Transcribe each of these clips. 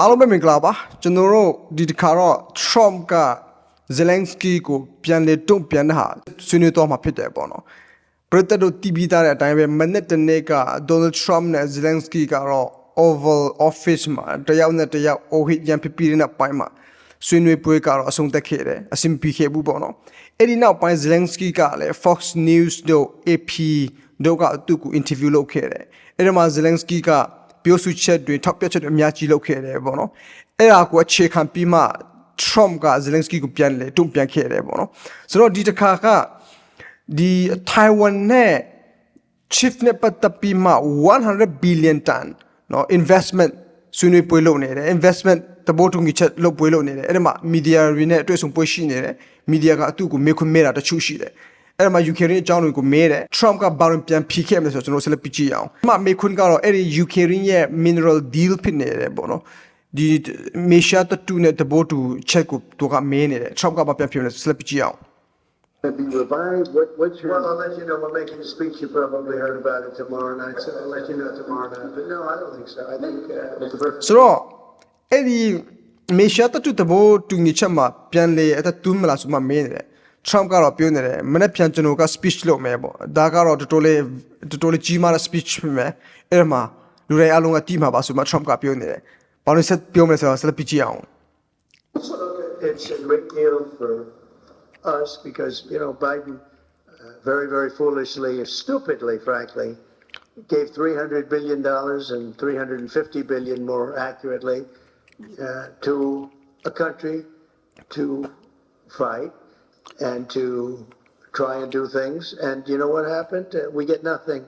အားလုံးပဲမင်္ဂလာပါကျွန်တော်တို့ဒီတစ်ခါတော့ Trump က Zelensky ကိုပြန်လေတုံ့ပြန်တဲ့ဟာဆွေးနွေးတော့မှာဖြစ်တယ်ပေါ့နော်ပရိသတ်တို့တည်ပြီးသားတဲ့အတိုင်းပဲမနေ့တနေ့က Donald Trump နဲ့ Zelensky ကတော့ Oval Office မှာတယောက်နဲ့တယောက်အိုဟစ်ရန်ဖြစ်ပြီးတဲ့နောက်ပိုင်းမှာဆွေးနွေးပွဲကတော့အဆုံးသတ်ခဲ့တယ်အဆင်ပြေခဲ့ဘူးပေါ့နော်အဲ့ဒီနောက်ပိုင်း Zelensky ကလည်း Fox News တို့ AP တို့ကသူ့ကို interview လုပ်ခဲ့တယ် အဲ့ဒီမှာ Zelensky ကပြောဆိုချက်တွေထောက်ပြချက်တွေအများကြီးလုပ်ခဲ့တယ်ပေါ့နော်အဲ့ဒါကိုအခြေခံပြီးမှ Trump က Zelensky ကိုပြန်လေတုံ့ပြန်ခဲ့တယ်ပေါ့နော်ဆိုတော့ဒီတစ်ခါကဒီ Taiwan နဲ့ chief နဲ့ပတ်သက်ပြီးမှ100 billion ton เนาะ investment ဆွေးနွေးပွဲလုပ်နေတယ် investment တဘောတူညီချက်လုပ်ပွဲလုပ်နေတယ်အဲ့ဒါမှ media တွေနဲ့အတွေ့အဆုံပွဲရှိနေတယ် media ကအတူကိုမေးခွန်းမေးတာတချို့ရှိတယ် အဲ့ဒါမှ Ukraine အကြောင်းတွေကိုမေးတယ် Trump ကဘာရင်ပြန်ဖြေခဲ့မလဲဆိုတော့ကျွန်တော်ဆက်လက်ပြကြည့်အောင်အမှမေးခွန်းကတော့အဲ့ဒီ Ukraine ရဲ့ mineral deal ဖြစ်နေတယ်ပေါ့နော်ဒီမေရှာတတူနဲ့တဘောတူချက်ကိုသူကမေးနေတယ် Trump ကဘာပြန်ဖြေမလဲဆက်လက်ပြကြည့်အောင် To be revived, what, what's your? Well, I'll let you know, we're making a speech, you probably heard about it tomorrow night, so I'll let you know tomorrow night, but no, I don't think so, I think, uh, Mr. President, ဆိုတော့အဲ့ဒီမေရှာတတူတဘောတူညီချက်မှာပြန်လေအဲ့ဒါတူးမလားဆိုမှမင်းနေတယ် Trump ကတော့ပြောနေတယ်မနေ့ပြန်ကျွန်တော်က speech လုပ်မယ်ပေါ့ဒါကတော့တော်တော်လေးတော်တော်လေးကြီးမားတဲ့ speech ဖြစ်မယ်အဲ့ဒါမှာလူတွေအားလုံးကတီးမှာပါဆိုမှ Trump ကပြောနေတယ်ဘာလို့ဆက်ပြောမလဲဆိုတော့ဆက်လက်ပြကြည့်အောင် it's a great deal for us because, you know, Biden uh, very, very foolishly, stupidly, frankly, gave $300 billion and $350 billion more accurately uh, to a country to fight And to try and do things. And you know what happened? Uh, we get nothing.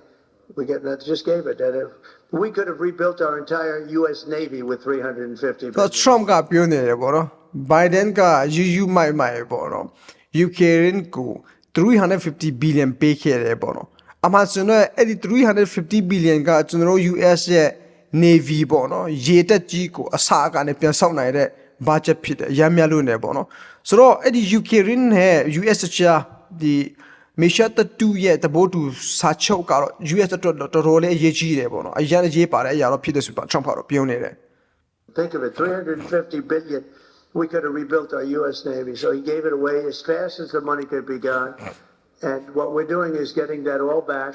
We get nothing. Just gave it. And if, we could have rebuilt our entire U.S. Navy with 350ဆို billion. တော့ Trump ကပြောနေတယ်ပေါ့နော် Biden ကယူယူမိုက်မိုက်ပေါ့နော် Ukraine ကို350 billion ပေးခဲ့တယ်ပေါ့နော်အမှကျွန်တော်အဲ့ဒီ350 billion ကကျွန်တော်တို့ US ရဲ့ Navy ပေါ့နော်ရေတပ်ကြီးကိုအစာအကနေပြန်ဆောက်နိုင်တဲ့ budget ဖြစ်တယ်ရမ်းမြလို့နေပေါ့နော်ဆိုတော့အဲ့ဒီ Ukraine နဲ့ US ချာဒီမေရှာတတူရဲ့တဘောတူစာချုပ်ကတော့ US အတွက်တော်တော်လေးအရေးကြီးတယ်ပေါ့နော်အရင်အရေးပါတဲ့အရာတော့ဖြစ်တယ်ဆိုတော့ Trump ကတော့ပြောနေတယ် Think of it, 350 billion. We could have rebuilt our U.S. Navy. So he gave it away as fast as the money could be gone. And what we're doing is getting that all back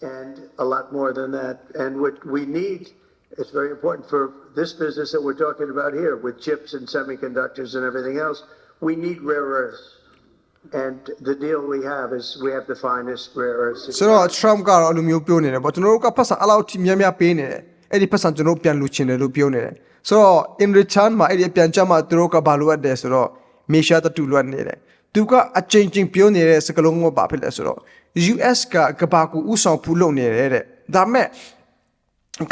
and a lot more than that. And what we need, it's very important for this business that we're talking about here with chips and semiconductors and everything else. We need rare earths. And the deal we have is we have the finest rare earths. ဆိုတော့ Trump ကတော့အဲ့လိုမျိုးပြောနေတယ်ပေါ့ကျွန်တော်တို့ကဖတ်စာအလောက်ထိများများပေးနေတယ်အဲ့ဒီဖတ်စာကျွန်တော်တို့ပြန်လူချင်တယ်လို့ပြောနေတယ်ဆိုတော့ in return မှာအဲ့ဒီပြန်ချက်မှာသူတို့ကဘာလို့အပ်တယ်ဆိုတော့မေရှာတတူလွတ်နေတယ်သူကအချိန်ချင်းပြောနေတဲ့စကလုံးကဘာဖြစ်လဲဆိုတော့ US ကကဘာကူဥဆောင်ဖူးလုပ်နေတယ်တဲ့ဒါမဲ့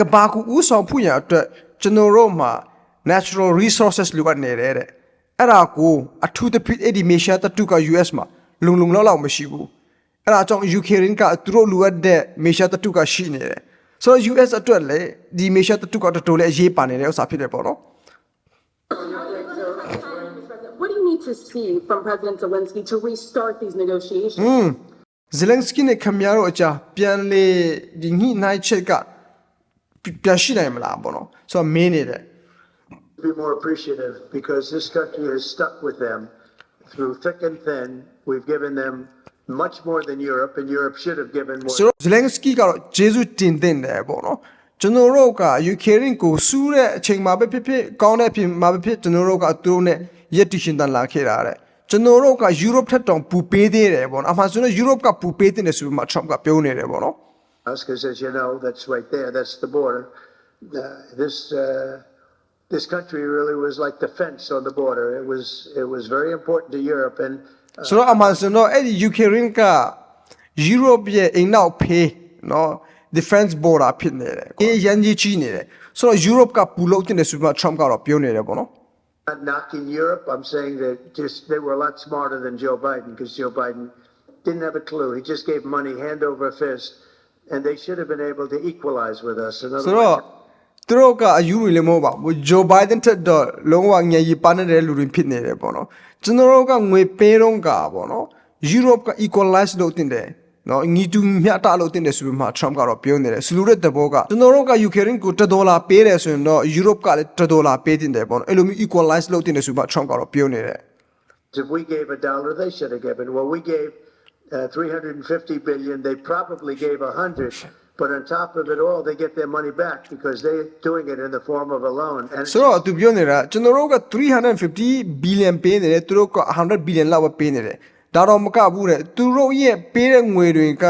ကဘာကူဥဆောင်ဖူးရအတွက်ကျွန်တော်တို့မှာ natural resources လိုအပ်နေတယ်တဲ့အဲ့ဒါကိုအထူးသဖြင့်အဲ့ဒီမေရှာတတူက US မှာလုံလုံလောက်လောက်မရှိဘူးအဲ့ဒါကြောင့် Ukraine ကသူတို့လိုအပ်တဲ့မေရှာတတုကရှိနေတယ်ဆိုတော့ US အတွက်လည်းဒီမေရှာတတုကတော်တော်လေးအရေးပါနေတဲ့ဥစ္စာဖြစ်တယ်ပေါ့နော် What do you need to see from President Zelensky to restart these negotiations? Zelensky နဲ့ခင်ဗျားတို့အကြားပြန်လေဒီညှိနှိုင်းချက်က ပြန်ရှိနိုင်မလားပေါ့နော်ဆိုတော့မင်းနေတယ် be more appreciative because this country has stuck with them through thick and thin. We've given them much more than Europe, and Europe should have given more. ဆိုတော့ Zelensky ကတော့ဂျေဇုတင်တင်တယ်ပေါ့နော်ကျွန်တော်တို့က Ukraine ကိုစူးတဲ့အချိန်မှာပဲဖြစ်ဖြစ်ကောင်းတဲ့အပြင်မှာပဲဖြစ်ကျွန်တော်တို့ကသူတို့နဲ့ရက်တီရှင်တန်လာခဲ့တာတဲ့ကျွန်တော်တို့က Europe ထက်တောင်ပူပေးသေးတယ်ပေါ့နော်အမှဆိုတော့ Europe ကပူပေးတဲ့တယ်ဆိုပြီးမှ Trump ကပြောနေတယ်ပေါ့နော် Because, as you know, that's right there. That's the border. Uh, this uh, this country really was like the fence on the border. It was it was very important to Europe, and ဆိုတော့အမှန်ဆိုတော့အဲ့ဒီ Ukraine က Europe ရဲ့အိမ်နောက်ဖေးနော် defense border ဖြစ်နေတယ်။အေးရန်ကြီးကြီးနေတယ်။ဆိုတော့ Europe ကပူလို့တင်တယ်ဆိုပြီးမှ Trump ကတော့ပြောနေတယ်ပေါ့နော် not knocking Europe. I'm saying that just they were a lot smarter than Joe Biden because Joe Biden didn't have a clue. He just gave money hand over fist, and they should have been able to equalize with us. In ။ other ဆိုတော့ words, သူတို့ကအယူတွေလည်းမဟုတ်ပါဘူး။ Joe Biden ထက်တော့လုံးဝငြိရီပါနေတဲ့လူတွေဖြစ်နေတယ်ပေါ့နော်။ကျွန်တော်တို့ကငွေပေးတော့ကပေါ့နော်။ Europe က equalize လုပ်တင်တယ်နော်ညီတူမျှတလို့တင်တယ်ဆိုပြီးမှ Trump ကတော့ပြောနေတယ်ဆိုလိုတဲ့သဘောကကျွန်တော်တို့က Ukraine ကို1ဒေါ်လာပေးတယ်ဆိုရင်တော့ Europe ကလည်း1ဒေါ်လာပေးတင်တယ်ပေါ့နော်အဲ့လိုမျိုး equalize လုပ်တင်တယ်ဆိုပြီးမှ Trump ကတော့ပြောနေတယ် If we gave a dollar, they should have given. Well, we gave uh, 350 billion. They probably gave 100. But on top of it all, they get their money back because they're doing it in the form of a loan. And ဆိုတော့သူပြောနေတာကျွန်တော်တို့က350 billion ပေးနေတယ်သူတို့က100 billion လောက်ပဲပေးနေတယ်ဒါတော့မကဘူးတဲ့သူတို့ရဲ့ပေးတဲ့ငွေတွေက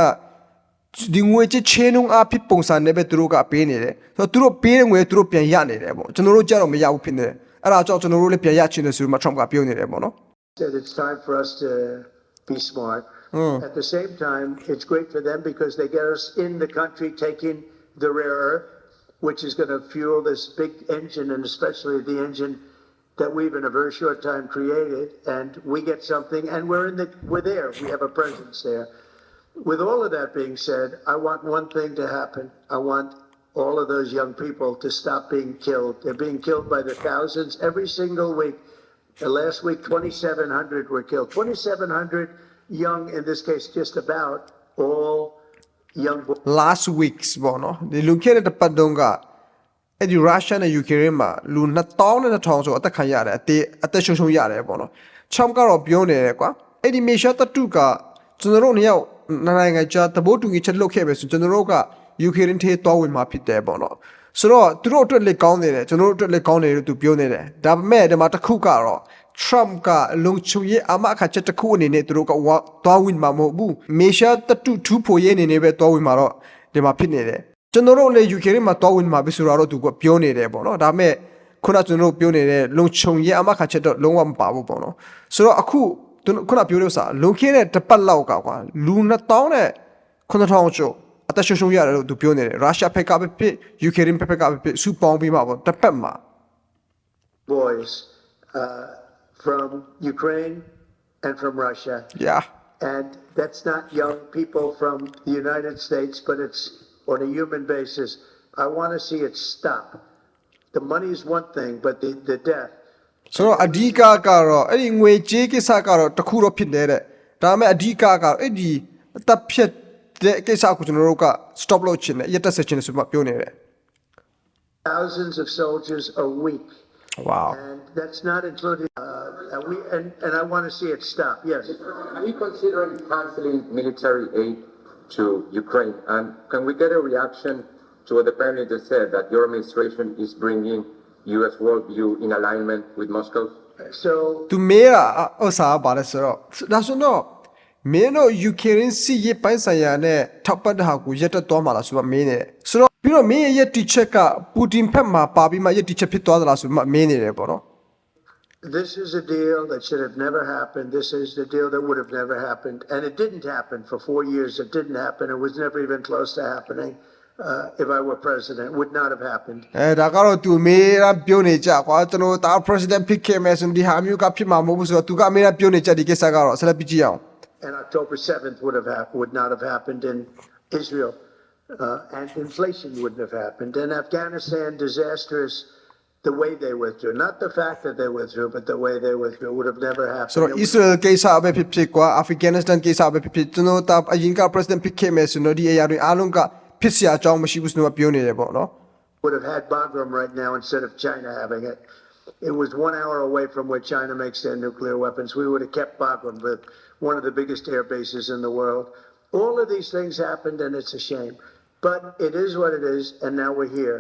ဒီငွေချစ်ချင်းနှုန်းအဖြစ်ပုံစံနဲ့ပဲသူတို့ကပေးနေတယ်ဆိုတော့သူတို့ပေးတဲ့ငွေသူတို့ပြန်ရနေတယ်ပေါ့ကျွန်တော်တို့ကြတော့မရဘူးဖြစ်နေတယ်အဲ့ဒါကြောင့်ကျွန်တော်တို့လည်းပြန်ရချင်တယ်ဆိုပြီးမှ Trump ကပြောနေတယ်ပေါ့နော် said it's time for us to be smart. Hmm. At the same time, it's great for them because they get us in the country taking the rare earth, which is going to fuel this big engine, and especially the engine that we've in a very short time created. And we get something, and we're in the we're there. We have a presence there. With all of that being said, I want one thing to happen. I want all of those young people to stop being killed. They're being killed by the thousands every single week. The last week, 2,700 were killed. 2,700 young, in this case, just about all young boys. last weeks ပေါ့နော်ဒီလူခဲ့တဲ့တစ်ပတ်တုန်းကအဲ့ဒီ Russia နဲ့ Ukraine မှာလူ2000နဲ့1000ဆိုအသက်ခံရတယ်အသေးအသက်ရှုံရှုံရတယ်ပေါ့နော် Trump ကတော့ပြောနေတယ်ကွာအဲ့ဒီ Misha တတုကကျွန်တော်တို့နှစ်ယောက်နိုင်ငံကြားတဘိုးတူကြီးချက်လုပ်ခဲ့ပဲဆိုကျွန်တော်တို့က Ukraine ထဲတောဝင်မှာဖြစ်တယ်ပေါ့နော်ဆိုတော့သူတို့အတွက်လက်ကောင်းနေတယ်ကျွန်တော်တို့အတွက်လက်ကောင်းနေတယ်လို့သူပြောနေတယ်ဒါပေမဲ့ဒီမှာတစ်ခုကတော့ Trump ကလုံချုံရဲ့အမအခါချက်တစ်ခုအနေနဲ့သူတို့ကဝါသွားဝင်မှာမဟုတ်ဘူးမေရှာတတုထူဖို့ရဲ့အနေနဲ့ပဲသွားဝင်မှာတော့ဒီမှာဖြစ်နေတယ်ကျွန်တော်တို့လည်း UK မှာသွားဝင်မှာပဲဆိုတော့သူကပြောနေတယ်ပေါ့နော်ဒါပေမဲ့ခုနကျွန်တော်တို့ပြောနေတဲ့လုံချုံရဲ့အမအခါချက်တော့လုံးဝမပါဘူးပေါ့နော်ဆိုတော့အခုသူခုနပြောလို့စာလုံခင်းတဲ့တစ်ပတ်လောက်ကကွာလူ2000နဲ့9000ကျော်အသက်ရှုံရှုံရတယ်လို့သူပြောနေတယ်ရုရှားဖက်ကပဲဖြစ် UK ဖက်ကပဲဖြစ်စူပေါင်းပြီးမှာပေါ့တစ်ပတ်မှာ boys uh, from Ukraine and from Russia. yeah And that's not young people from the United States, but it's on a human basis. I want to see it stop. The money is one thing, but the, the death. ဆိုတော့အဓိကကတော့အဲ့ဒီငွေကြေးကိစ္စကတော့တစ်ခုတော့ဖြစ်နေတဲ့ဒါပေမဲ့အဓိကကတော့အဲ့ဒီအသက်ဖြတ်တဲ့ကိစ္စကိုကျွန်တော်တို့က stop လုပ်ချင်တယ်ရက်တက်ဆက်ချင်တယ်ဆိုမှပြောနေတယ် Thousands of soldiers a week. wow And that's not including, uh, and we, and, and I want to see it stop, yes. Are you considering canceling military aid to Ukraine? And can we get a reaction to what the Prime Minister said, that your administration is bringing U.S. worldview in alignment with Moscow? So သူမေးတာဥစ္စာကဘာလဲဆိုတော့ဒါဆိုတော့မင်းတို့ Ukraine စီရေးပိုင်းဆိုင်ရာနဲ့ထောက်ပတ်တဲ့ဟာကိုရက်တက်သွားမှာလားဆိုတော့မင်းနေတယ်ဆိုတော့ပြီးတော့မင်းရဲ့ရက်တီချက်ကပူတင်ဖက်မှာပါပြီးမှရက်တီချက်ဖြစ်သွားသလားဆိုမှမင်းနေတယ်ပေါ့နော် this is a deal that should have never happened. This is the deal that would have never happened. And it didn't happen for four years. It didn't happen. It was never even close to happening. Uh, if I were president, it would not have happened. အဲဒါကတော့သူအမေရပြောနေကြကွာကျွန်တော်ဒါ president ဖြစ်ခဲ့မယ်ဆိုရင်ဒီဟာမျိုးကဖြစ်မှာမဟုတ်ဘူးဆိုတော့သူကအမေရပြောနေကြဒီကိစ္စကတော့ဆက်လက်ပြကြည့်အောင် And October 7th would have happened, would not have happened in Israel. Uh, and inflation wouldn't have happened. And Afghanistan, disastrous the way they withdrew. Not the fact that they withdrew, but the way they withdrew would have never happened. ဆိုတော့ It would- Israel ကိစ္စပဲဖြစ်ဖြစ်ကွာ Afghanistan ကိစ္စပဲဖြစ်ဖြစ်ကျွန်တော်တာအရင်က president ဖြစ်ခဲ့မယ်ဆိုတော့ဒီအရာတွေအားလုံးကဖြစ်စရာအကြောင်းမရှိဘူးဆိုတော့ပြောနေတယ်ပေါ့နော် would have had Bagram right now instead of China having it. It was one hour away from where China makes their nuclear weapons. We would have kept Bagram with one of the biggest air bases in the world. All of these things happened, and it's a shame. But it is what it is, and now we're here.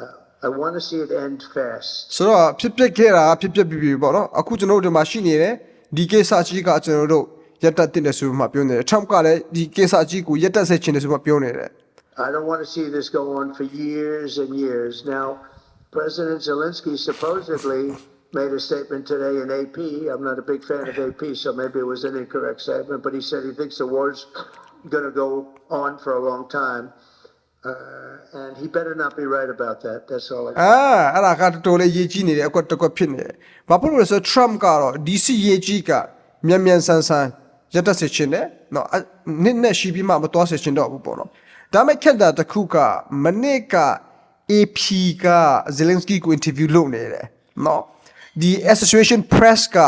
Uh, I want to see it end fast. ဆိုတော့ဖြစ်ဖြစ်ခဲ့တာဖြစ်ဖြစ်ပြီးပြီပေါ့နော်အခုကျွန်တော်တို့ဒီမှာရှိနေတယ်ဒီကိစ္စကြီးကကျွန်တော်တို့ရက်တက်တင်တယ်ဆိုမှပြောနေတယ် Trump ကလည်းဒီကိစ္စကြီးကိုရက်တက်ဆက်ချင်တယ်ဆိုမှပြောနေတယ် I don't want to see this go on for years and years. Now, President Zelensky supposedly made a statement today in AP. I'm not a big fan of AP, so maybe it was an incorrect statement, but he said he thinks the war's going to go on for a long time. Uh, and he better not be right about that. That's all I အာအဲ့ဒါကတော်တော်လေးရေးကြီးနေတယ်အကွက်တစ်ကွက်ဖြစ်နေတယ်ဘာဖြစ်လို့လဲဆိုတော့ Trump ကတော့ DC ရေးကြီးကမြန်မြန်ဆန်ဆန်ရက်တက်ဆက်ချင်တယ်နော်အဲ့နစ်နဲ့ရှိပြီးမှမတော်ဆက်ချင်တော့ဘူးပေါ့နော်ဒါမဲ့ခက်တာတစ်ခုကမနစ်က AP က Zelensky ကို interview လုပ်နေတယ်နော်ဒီ Association Press က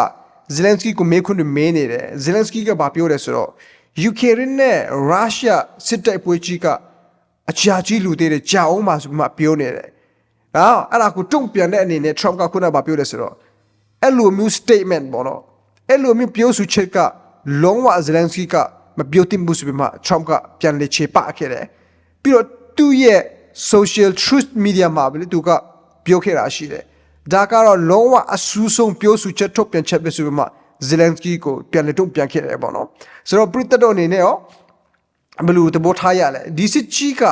Zelensky ကိုမေးခွန်းတွေမေးနေတယ် Zelensky ကဘာပြောလဲဆိုတော့ယူကရိန်းနဲ့ရုရှားစစ်တိုက်ပွဲကြီးက အကြာကြီးလူသေးတယ်ကြာအောင်ပါဆိုပြီးမှပြောနေတယ်။ဟာအဲ့ဒါကိုတုံ့ပြန်တဲ့အနေနဲ့ Trump ကခုနကပြောတယ်ဆိုတော့အဲ့လိုမျိုး statement ပေါ့နော်အဲ့လိုမျိုးပြောဆိုချက်ကလုံးဝ Zelensky ကမပြောတင်ဘူးဆိုပြီးမှ Trump ကပြန်လေချေပခဲ့တယ်။ပြီးတော့သူ့ရဲ့ social truth media မှာပဲလေသူကပြောခဲ့တာရှိတယ်။ဒါကတော့လုံးဝအဆူဆုံးပြောဆိုချက်ထုတ်ပြန်ချက်ပဲဆိုပြီးမှ Zelensky ကိုပြန်လေတုံ့ပြန်ခဲ့တယ်ပေါ့နော်။ဆိုတော့ပြည်သက်တော်အနေနဲ့ရော ဘယ်လိုသဘောထားရလဲဒီစစ်ကြီးက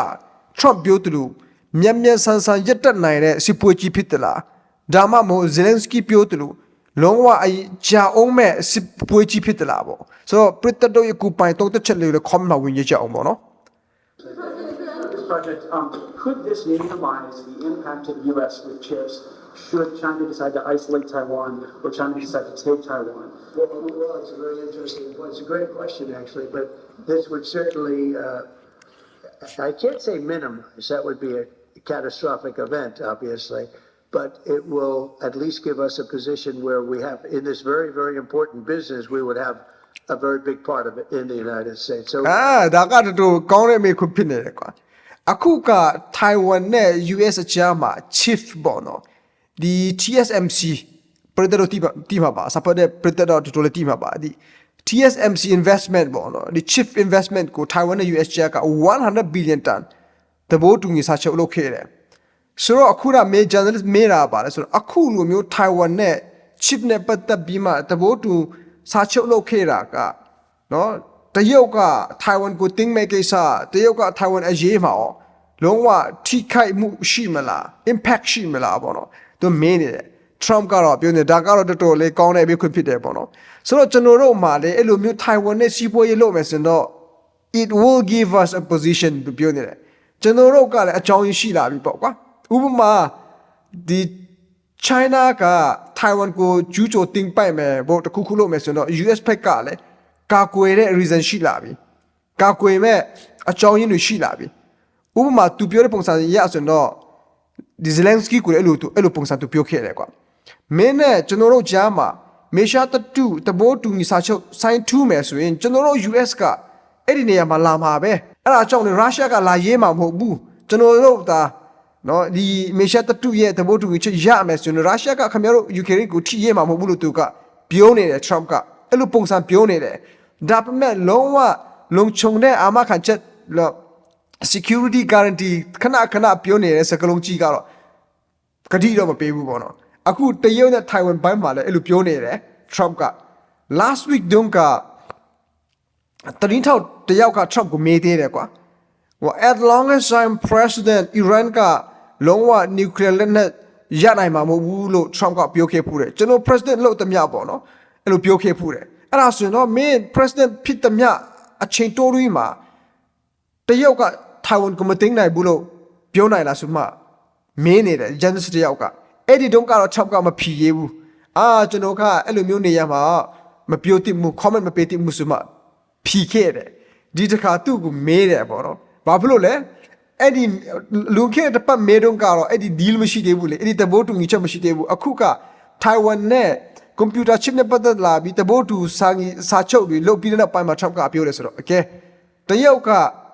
Trump ပြောသလိုမျက်မျက်ဆန်းဆန်းရက်တက်နိုင်တဲ့စစ်ပွဲကြီးဖြစ်သလားဒါမှမဟုတ် Zelensky ပြောသလိုလုံးဝအကြာအောင်မဲ့စစ်ပွဲကြီးဖြစ်သလားပေါ့ဆိုတော့ပြည်သက်တော်ရဲ့ကူပိုင်တုံးတစ်ချက်လေးကို comment မှာဝင်ရကြအောင်ပေါ့နော် This project, um, could this minimize the impact to the U.S. with chips should China decide to isolate Taiwan or China decide to take Taiwan? Well, well, it's a very interesting point. It's a great question, actually, but this would certainly, uh, I can't say minimize, that would be a catastrophic event, obviously, but it will at least give us a position where we have, in this very, very important business, we would have a very big part of it in the United States. So အာဒါကတော်တော်ကောင်းတဲ့မေခွန်းဖြစ်နေတယ်ကွာအခုက Taiwan နဲ့ US အကြားမှာ chief ပေါ့နော်ဒီ TSMC ပြည်တော်တီးပါတီးမှာပါ support တဲ့ပြည်တော်တော်တော်လေးတီးမှာပါဒီ TSMC investment ပေါ့နော်ဒီ chief investment ကို Taiwan နဲ့ US ကြားက100 billion ton တဘိုးတူငီစာချုပ်လုပ်ခဲ့တယ်ဆိုတော့အခုကမေ journalist မေးတာပါလဲဆိုတော့အခုလိုမျိုး Taiwan နဲ့ chip နဲ့ပတ်သက်ပြီးမှတဘိုးတူစာချုပ်လုပ်ခဲ့တာကနော်တရုတ်ကထိုင်ဝမ်ကိုတင်းမဲ့ကိစ္စတရုတ်ကထိုင်ဝမ်အရေးမှာရောလုံးဝထိခိုက်မှုရှိမလား impact ရှိမလားပေါ့နော်သူမင်းနေတယ် Trump ကတော့ပြောနေဒါကတော့တော်တော်လေးကောင်းတဲ့ဘေးခွင့်ဖြစ်တယ်ပေါ့နော်ဆိုတော့ကျွန်တော်တို့မှာလေအဲ့လိုမျိုးထိုင်ဝမ်နဲ့စီးပွားရေးလုပ်မယ်ဆိုရင်တော့ it will give us a position လို့ပြောနေတယ်ကျွန်တော်တို့ကလည်းအကြောင်းရင်းရှိလာပြီပေါ့ကွာဥပမာဒီ China က Taiwan ကိုကျူးကျော်တင်ပိုက်မယ်ဗောတခုခုလုပ်မယ်ဆိုတော့ US ဘက်ကလည်းကာကွယ်တဲ့ reason ရှိလာပြီကာကွယ်မဲ့အကြောင်းရင်းတွေရှိလာပြီဥပမာသူပြောတဲ့ပုံစံရဆိုရင်တော့ဒီ Zelensky ကိုလည်းအဲ့လိုသူအဲ့လိုပုံစံသူပြောခဲ့တယ်ကွာ မင်းနဲ့ကျွန်တော်တို့ကြားမှာမေရှာတတူတဘိုးတူညီစာချုပ် sign ထူးမယ်ဆိုရင်ကျွန်တော်တို့ US ကအဲ့ဒီနေရာမှာလာမှာပဲအဲ့ဒါကြောင့်လေရုရှားကလာရေးမှာမဟုတ်ဘူးကျွန်တော်တို့ဒါနော်ဒီမေရှာတတုရဲ့သဘောတူညီချက်ရမယ်ဆိုရင်ရုရှားကခင်ဗျားတို့ယူကရိန်းကိုထိရဲမှာမဟုတ်ဘူးလို့သူကပြောနေတယ် Trump ကအဲ့လိုပုံစံပြောနေတယ်ဒါပေမဲ့လုံးဝလုံခြုံတဲ့အာမခံချက်လို့ security guarantee ခဏခဏပြောနေတဲ့စကားလုံးကြီးကတော့ကတိတော့မပေးဘူးပေါ့နော် အခုတရုတ်နဲ့ Taiwan ဘိုင်းမှာလည်းအဲ့လိုပြောနေတယ် Trump က last week တုန်းကတရင်ထောက်တယောက်က Trump ကိုမေးသေးတယ်ကွာ well as long as i'm president iran ကလုံးဝ nuclear လက်နက်ရနိုင်မှာမဟုတ်ဘူးလို့ Trump ကပြောခဲ့ဖူးတယ်ကျွန်တော် president လို့တမျှပေါ့နော်အဲ့လိုပြောခဲ့ဖူးတယ်အဲ့ဒါဆိုရင်တော့ main president ဖြစ်တမျှအချိန်တိုးရီမှာတရုတ်က Taiwan ကိုမသိမ်းနိုင်ဘူးလို့ပြောနိုင်လားဆိုမှမင်းနေတယ် journalist တယောက်က အဲ့ဒီတုန်းကတော့ Trump ကမဖြီရေးဘူးအာကျွန်တော်ကအဲ့လိုမျိုးနေရမှာမပြောတိမှု comment မပေးတိမှုဆိုမှဖြီခဲ့တယ်ဒီတစ်ခါသူ့ကိုမေးတယ်ပေါ့နော်ဘာဖြစ်လို့လဲအဲ့ဒီလူခဲ့တဲ့ပတ်မေးတော့ကတော့အဲ့ဒီ deal မရှိသေးဘူးလေအဲ့ဒီတဘိုးတူညီချက်မရှိသေးဘူးအခုက Taiwan နဲ့ computer chip နဲ့ပတ်သက်လာပြီးတဘိုးတူစာငီစာချုပ်တွေလုပ်ပြီးတဲ့နောက်ပိုင်းမှာ Trump ကပြောတယ်ဆိုတော့ okay တရုတ်က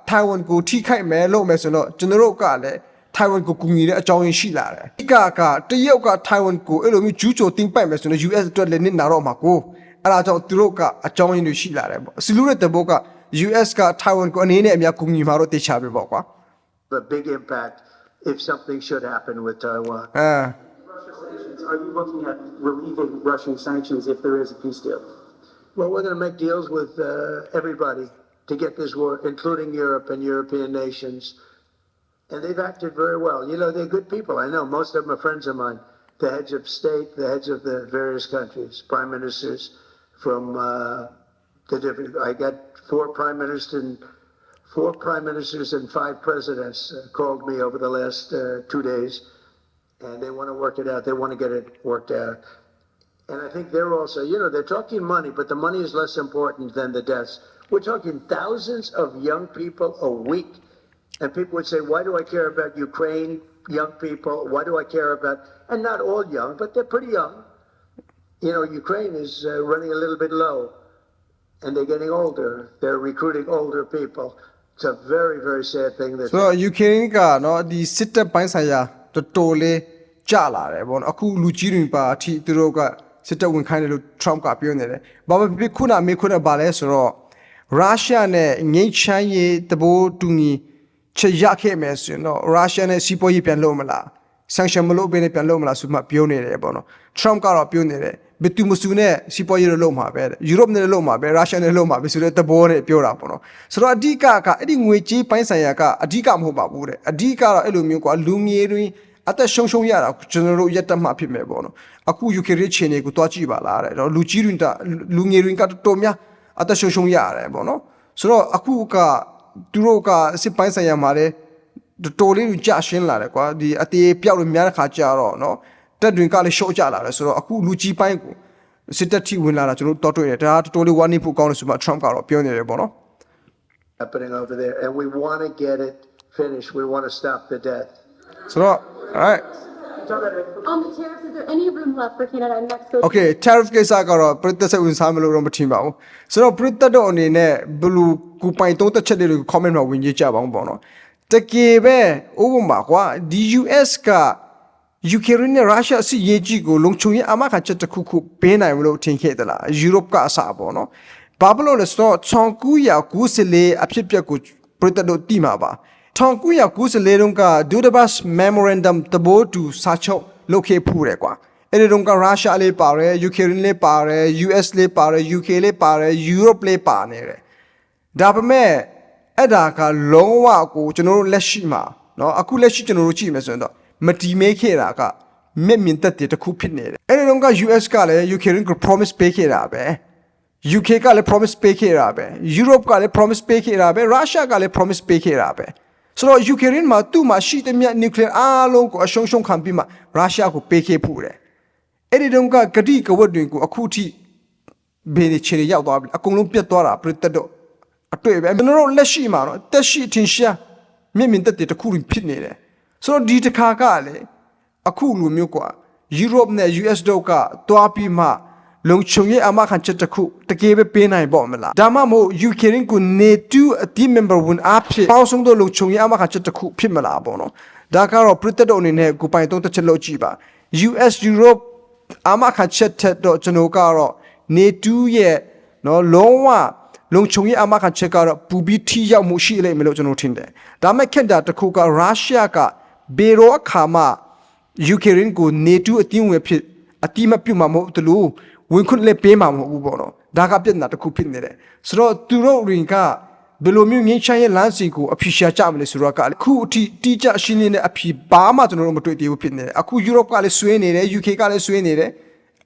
Taiwan ကိုထိခိုက်မယ်လို့မယ်ဆိုတော့ကျွန်တော်တို့ကလည်း Taiwan ကိုကူညီတဲ့အကြောင်းရင်းရှိလာတယ်။အကကတရုတ်က Taiwan ကိုအဲ့လိုမျိုးကျူးကျော်တင်ပိုက်မယ်ဆိုတော့ US အတွက်လည်းနစ်နာတော့မှာကိုအဲ့ဒါကြောင့်သူတို့ကအကြောင်းရင်းတွေရှိလာတယ်ပေါ့။စီလူတဲ့တဘောက US က Taiwan ကိုအနေနဲ့အများကူညီမှာတော့တေချာပဲပေါ့ကွာ a big impact if something should happen with Taiwan. ။အဲ Russia sanctions, are you looking at relieving Russian sanctions if there is a peace deal? Well, we're going to make deals with uh, everybody to get this war, including Europe and European nations. And they've acted very well. You know, they're good people. I know most of them are friends of mine. The heads of state, the heads of the various countries, prime ministers from uh, the different. I got four prime ministers and four prime ministers and five presidents uh, called me over the last uh, two days, and they want to work it out. They want to get it worked out. And I think they're also, you know, they're talking money, but the money is less important than the deaths. We're talking thousands of young people a week. And people would say, why do I care about Ukraine, young people? Why do I care about, and not all young, but they're pretty young. You know, Ukraine is uh, running a little bit low. and they're getting older. They're recruiting older people. It's a very, very sad thing that. ဆိုတော့ Ukraine ကနော်ဒီစစ်တပ်ပိုင်းဆိုင်ရာတော်တော်လေးကြလာတယ်ပေါ့နော်အခုလူကြီးတွေပါအထိသူတို့ကစစ်တပ်ဝင်ခိုင်းတယ်လို့ Trump ကပြောနေတယ်ဘာပဲဖြစ်ဖြစ်ခုနမေးခွန်းကဘာလဲဆိုတော့ရုရှားနဲ့ငိမ့်ချမ်းရေးတဘိုးတူညီ ချက်ရခဲ့မယ်ဆိုရင်တော့ရုရှားနဲ့စီးပွားရေးပြန်လုပ်မလား sanction မလုပ်ဘဲနဲ့ပြန်လုပ်မလားဆိုမှပြောနေတယ်ပေါ့နော် Trump ကတော့ပြောနေတယ်ဘယ်သူမစုနဲ့စီးပွားရေးလုပ်မှာပဲယူရိုပနဲ့လုပ်မှာပဲရုရှားနဲ့လုပ်မှာပဲဆိုတဲ့တဘောနဲ့ပြောတာပေါ့နော်ဆိုတော့အဓိကကအဲ့ဒီငွေကြေးပိုင်းဆိုင်ရာကအဓိကမဟုတ်ပါဘူးတဲ့အဓိကတော့အဲ့လိုမျိုးကွာလူငယ်တွေအသက်ရှုံရှုံရတာကျွန်တော်တို့ရက်တက်မှဖြစ်မယ်ပေါ့နော်အခု UK ရချင်တွေကိုတွားကြည့်ပါလားတဲ့တော့လူကြီးတွေကလူငယ်တွေကတော်တော်များအသက်ရှုံရှုံရတယ်ပေါ့နော်ဆိုတော့အခုက သူတို့ကစစ်ပိုင်းဆိုင်ရာမှာလည်း တော်တော်လေးကိုကြာရှင်းလာတယ်ကွာဒီအသေးပြောက်လို့များတဲ့ခါကြာတော့เนาะတက်တွင်ကလည်းရှော့ကြလာတယ်ဆိုတော့အခုလူကြီးပိုင်းကိုစစ်တပ်ထိဝင်လာတာကျွန်တော်တို့တော်တွေ့တယ်ဒါကတော်တော်လေးဝါနေဖို့ကောင်းတယ်ဆိုမှ Trump ကတော့ပြောနေတယ်ပေါ့နော် happening over there, and we want to get it finished. We want to stop the death. ဆိုတော့ alright On the tariffs, is there any room left for Canada and Mexico? okay tariff ကိစ္စကတော့ပြည်သက်စိတ်ဝင်စားမလို့တော့မထင်ပါဘူးဆိုတော့ပြည်သက်တော့အနေနဲ့ဘလူကူပိုင်သုံးသက်ချက်တွေကို comment မှာဝင်ကြည့်ကြပါဦးပေါ့နော်တကယ်ပဲဥပမာကွာဒီ US က Ukraine နဲ့ Russia စီရေးကြီးကိုလုံခြုံရေးအမခချက်တစ်ခုခုပေးနိုင်မလို့ထင်ခဲ့သလား Europe ကအစပေါ့နော်ဘာဖြစ်လို့လဲဆိုတော့1994အဖြစ်အပျက်ကိုပြည်သက်တို့တိမှာပါ 1994တုန်းက Budapest Memorandum တဘိုးတူစာချုပ်လုပ်ခဲ့ဖူးတယ်ကွာအဲ့ဒီတုန်းက Russia လေးပါတယ် Ukraine လေးပါတယ် US လေးပါတယ် UK လေးပါတယ် Europe လေးပါနေတယ် ဒါပေမဲ့အဲ့ဒါကလုံးဝကိုကျွန်တော်တို့လက်ရှိမှာเนาะအခုလက်ရှိကျွန်တော်တို့ကြည့်မယ်ဆိုရင်တော့မတီမဲခဲ့တာကမြင့်မြင့်တက်တဲ့တစ်ခုဖြစ်နေတယ်အဲ့ဒီတော့က US ကလည်း Ukraine ကို promise ပေးခဲ့တာပဲ UK ကလည်း promise ပေးခဲ့တာပဲ Europe ကလည်း promise ပေးခဲ့တာပဲ Russia ကလည်း promise ပေးခဲ့တာပဲ ဆိုတော့ Ukraine မှာသူ့မှာရှိတဲ့မြတ် nuclear အားလုံးကိုအရှုံးရှုံးခံပြီးမှ Russia ကိုပေးခဲ့ဖို့တယ်အဲ့ဒီတော့ကဂတိကဝတ်တွေကိုအခုထိ ဘေးချေရောက်သွားပြီအကုန်လုံးပြတ်သွားတာပြတ်တက်တော့အတွေ့ပဲကျွန်တော်တို့လက်ရှိမှာတော့တက်ရှိထင်ရှားမြင့်မြင့်တက်တဲ့တစ်ခုဖြစ်နေတယ်ဆိုတော့ဒီတစ်ခါကလည်းအခုလိုမျိုးกว่า Europe နဲ့ US တို့ကတွားပြီးမှ လုံခြုံရေးအမခံချက်တစ်ခုတကယ်ပဲပေးနိုင်ပေါ့မလားဒါမှမဟုတ် Ukraine ကို NATO အတိ member ဝင်အဖြစ်ပေါင်းစုံတို့လုံခြုံရေးအမခံချက်တစ်ခုဖြစ်မလားပေါ့နော်ဒါကတော့ပြည်သက်တို့အနေနဲ့ကိုပိုင်သုံးတစ်ချက်လောက်ကြည့်ပါ US Europe အမခချက်ထက်တော့ကျွန်တော်ကတော့နေတူးရဲ့နော်လုံးဝလုံခြုံရေးအမခချက်ကတော့ပူပြီးထိရောက်မှုရှိလိမ့်မယ်လို့ကျွန်တော်ထင်တယ်ဒါမဲ့ခက်တာတစ်ခုကရုရှားကဘေရောအခါမှာယူကရိန်းကိုနေတူးအတင်းဝင်ဖြစ်အတိမပြုတ်မှာမဟုတ်တလို့ ဝင်ခွင့်လည်းပေးမှာမဟုတ်ဘူးပေါ့နော်ဒါကပြဿနာတစ်ခုဖြစ်နေတယ်ဆိုတော့သူတို့ရင်ကဘယ်လိုမျိုးငင်းချမ်းရဲ့လမ်းစီကိုအဖြေရှာကြမလဲဆိုတော့ကအခုအထိတိကျရှင်းလင်းတဲ့အဖြေဘာမှကျွန်တော်တို့မတွေ့သေးဘူးဖြစ်နေတယ်အခု Europe ကလည်းဆွေးနေတယ် UK ကလည်းဆွေးနေတယ်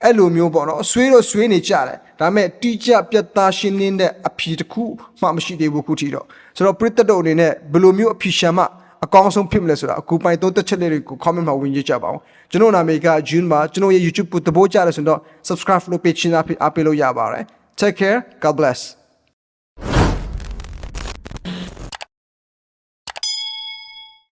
အဲ့လိုမျိုးပေါ့နော်ဆွေးတော့ဆွေးနေကြတယ်ဒါပေမဲ့တိကျပြတ်သားရှင်းလင်းတဲ့အဖြေတစ်ခုမှမရှိသေးဘူးခုထိတော့ဆိုတော့ပြည်သက်တို့အနေနဲ့ဘယ်လိုမျိုးအဖြေရှာမှအကောင်းဆုံးဖြစ်မလဲဆိုတာအခုပိုင်သုံးသက်ချက်လေးတွေကို comment မှာဝင်ကြည့်ကြပါအောင် ကျွန်တော်နာမည်က June ပါကျွန်တော်ရဲ့ YouTube ကိုသဘောကျတယ်ဆိုတော့ subscribe လုပ်ပေးချင်တာဖြစ်အားပေးလို့ရပါတယ် take care god bless